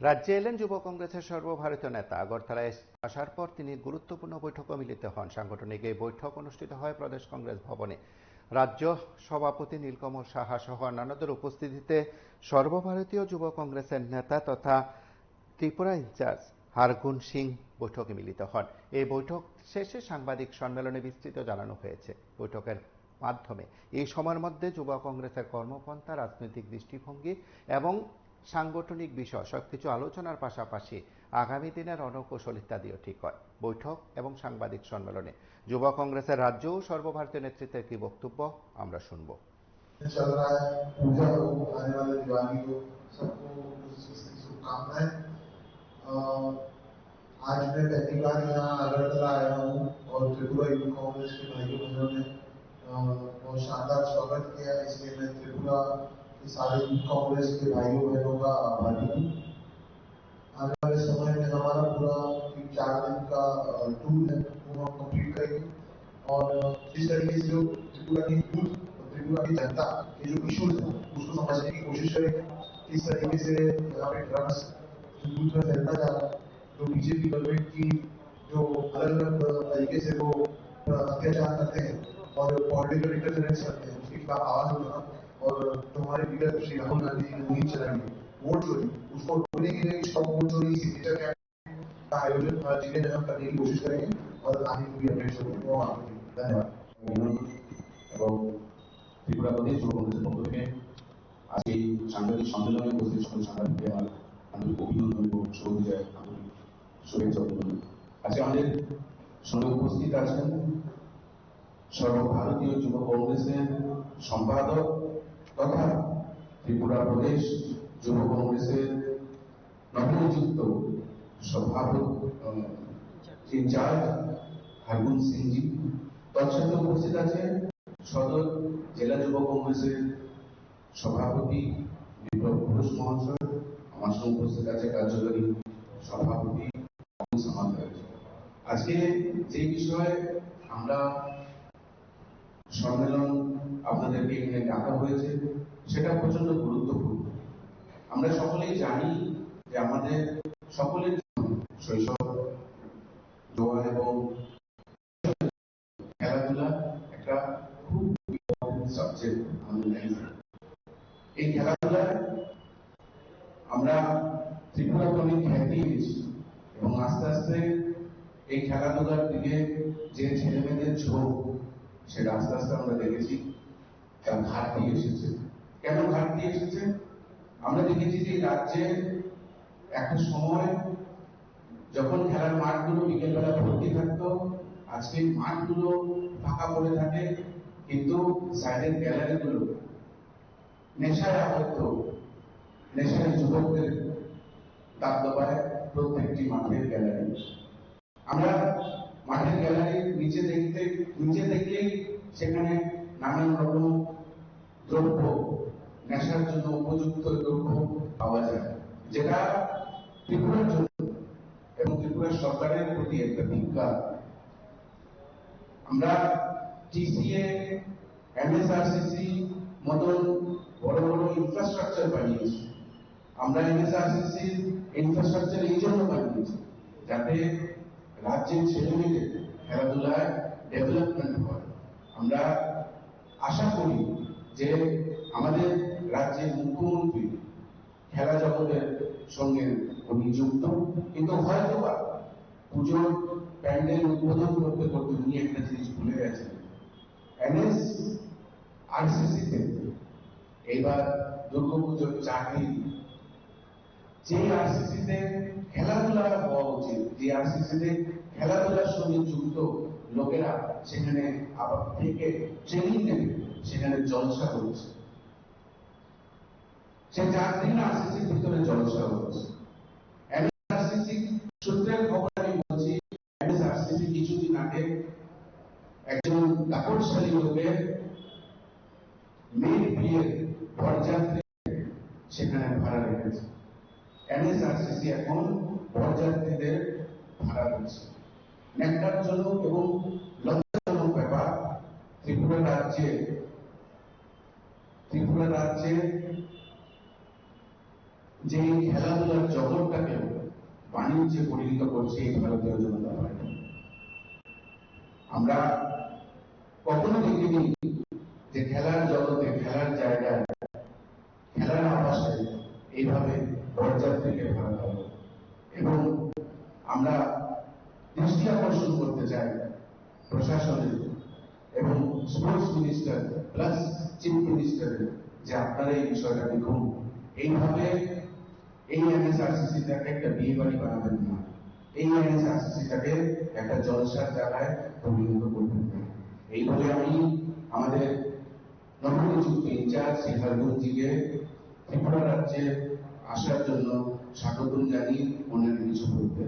রাজ্যে এলেন যুব কংগ্রেসের সর্বভারতীয় নেতা। আগরতলায় আসার পর তিনি গুরুত্বপূর্ণ বৈঠকে মিলিত হন। সাংগঠনিক এই বৈঠক অনুষ্ঠিত হয় প্রদেশ কংগ্রেস ভবনে। রাজ্য সভাপতি নীলকমল সাহা সহ অন্যান্যদের উপস্থিতিতে সর্বভারতীয় যুব কংগ্রেসের নেতা তথা ত্রিপুরা ইনচার্জ হারগুন সিং বৈঠকে মিলিত হন। এই বৈঠক শেষে সাংবাদিক সম্মেলনে বিস্তৃত জানানো হয়েছে। বৈঠকের মাধ্যমে এই সময়ের মধ্যে যুব কংগ্রেসের কর্মপন্থা, রাজনৈতিক দৃষ্টিভঙ্গি এবং সাংগঠনিক বিষয় সবকিছু আলোচনার পাশাপাশি আগামী দিনের রণকৌশল ইত্যাদিও ঠিক হয় বৈঠক এবং সাংবাদিক সম্মেলনে যুব কংগ্রেসের রাজ্য ও সর্বভারতীয় নেতৃত্বের কি বক্তব্য আমরা শুনব चल रहा है पूजा हो आने वाले दिवाली हो सबको उस चीज की शुभकामनाएं अ, आज मैं पहली बार यहाँ अगरतला आया हूँ और त्रिपुरा युवा कांग्रेस के भाइयों बहनों ने अ, बहुत शानदार स्वागत किया इसलिए मैं त्रिपुरा के सारे कांग्रेस के भाइयों बहनों का आभारी हूँ। आने वाले समय में हमारा पूरा चार दिन का टूर है, वो हम कंप्लीट करेंगे। और जिस तरीके से जो त्रिपुरा की यूथ त्रिपुरा की जनता के जो इश्यूज़ है, उसको समझने की कोशिश करेंगे। किस तरीके से यहाँ पे ड्रग्स यूथ में फैलता जा रहा है, जो बीजेपी गवर्नमेंट की जो अलग अलग तरीके से वो अत्याचार करते हैं और पॉलिटिकल इंटरफेरेंस करते हैं, उसके आवाज़ उठाना। और जो हमारे लीडर श्री राहुल गांधी जी ने मुहिम चलाई है वोट चोरी उसको रोकने के लिए स्टॉप वोट चोरी सिग्नेचर कैंप का आयोजन अ, जिले में हम करने की कोशिश करेंगे और आगे की भी अपडेट्स होगी वो आपको धन्यवाद বিনোদ এবং ত্রিপুরা প্রদেশ যুব কংগ্রেসের পক্ষ থেকে আজকে এই সাংবাদিক সম্মেলনে উপস্থিত সকল সাংবাদিককে আমার আন্তরিক অভিনন্দন এবং শুভবিজয় আন্তরিক শুভেচ্ছা অভিনন্দন আজকে আমাদের সঙ্গে উপস্থিত আছেন সর্বভারতীয় যুব কংগ্রেসের সম্পাদক তথা ত্রিপুরা প্রদেশ যুব কংগ্রেসের নবনিযুক্ত সভাপতি ইনচার্জ হারগুন সিংজি। তৎসাথে উপস্থিত আছেন সদর জেলা যুব কংগ্রেসের সভাপতি বিপ্লব ঘোষ মহাশয়। আমার সঙ্গে উপস্থিত আছে কার্যকরী সভাপতি আজকে যে বিষয়ে আমরা সম্মেলন আপনাদেরকে এখানে ডাকা হয়েছে, সেটা প্রচণ্ড গুরুত্বপূর্ণ। আমরা সকলেই জানি যে আমাদের সকলের শৈশব এবং খেলাধুলা একটা খুব সাবজেক্ট আমাদের এই খেলাধুলায় আমরা ত্রিপুরাতে অনেক খ্যাতি এবং আস্তে আস্তে এই খেলাধুলার দিকে যে ছেলেমেয়েদের ঝোঁক সেটা আস্তে আস্তে আমরা দেখেছি। তার ঘাটতি এসেছে। কেন ঘাটতি এসেছে? আমরা দেখেছি যে রাজ্যে একটা সময় যখন খেলার মাঠগুলো বিকেলবেলা ভর্তি থাকতো, আজকে মাঠগুলো ফাঁকা পড়ে থাকে, কিন্তু সাইডের গ্যালারিগুলো নেশায় আবদ্ধ। নেশায় যুবকদের দাবদাবায় প্রত্যেকটি মাঠের গ্যালারি আমরা মাঠের গ্যালারির নিচে দেখতে, নিচে দেখলেই সেখানে নানান রকম দ্রব্য, নেশার জন্য উপযুক্ত দ্রব্য পাওয়া যায়, যেটা ত্রিপুরার জন্য এবং ত্রিপুরা সরকারের প্রতি একটা ধিক্কার আমরা টিসিএ এমএসআরসিসি মতন বড় বড় ইনফ্রাস্ট্রাকচার বানিয়েছি। আমরা এমএসআরসিসি ইনফ্রাস্ট্রাকচার এই জন্য বানিয়েছি, যাতে রাজ্যের ছেলেমেয়েদের খেলাধুলায় ডেভেলপমেন্ট হয়। আমরা আশা করি যে আমাদের রাজ্যের মুখ্যমন্ত্রী খেলা জগতের সঙ্গে উনি যুক্ত কিন্তু হয়তো বা পুজোর প্যান্ডেল উদ্বোধন করতে করতে উনি একটা জিনিস ভুলে গেছেন। এনএস আরসিসিতে এইবার দুর্গাপুজোর চাকরি যে আরসিসিতে খেলাধুলা হওয়া উচিত। যে খেলাধুলার সঙ্গে যুক্ত লোকেরা সেখানে আবার থেকে ট্রেনিং নেবে, সেখানে জলসা করছে। সে চার দিন আরসিসির ভিতরে জলসা হচ্ছে সূত্রের খবর আমি বলছি, এমএসআরসিসি কিছুদিন আগে একজন দাপটশালী লোকের মেয়ের বিয়ের বরযাত্রী সেখানে ভাড়া রেখেছে। এনএসআরসিসি এখন বরযাত্রীদের ভাড়া দিচ্ছে। এবং লজ্জাজনক ব্যাপার ত্রিপুরা রাজ্যে ত্রিপুরা রাজ্যে যে খেলাধুলার জগৎটাকে বাণিজ্যে পরিণত করছে এই ভারতীয় জনতা পার্টি। আমরা কখনো দেখিনি যে খেলার জগতে খেলার জায়গায় খেলার আবাসে এইভাবে বরযাত্রীকে ভাড়া হবে এবং আমরা দৃষ্টি আকর্ষণ করতে চাই প্রশাসনের এবং স্পোর্টস মিনিস্টার প্লাস চিফ মিনিস্টারের যে আপনারা এই বিষয়টা দেখুন, এইভাবে এই এনএসআরসিসিটাকে একটা বিয়ে বাড়ি বানাবেন না। এই এনএসআরসিসিটাকে একটা জলসার জায়গায় পরিণত করবেন না। এই বলে আমি আমাদের নবনিযুক্ত ইনচার্জ শ্রী ত্রিপুরা রাজ্যে আসার জন্য স্বাগতম জানিয়ে ওনাকে কিছু বলতে।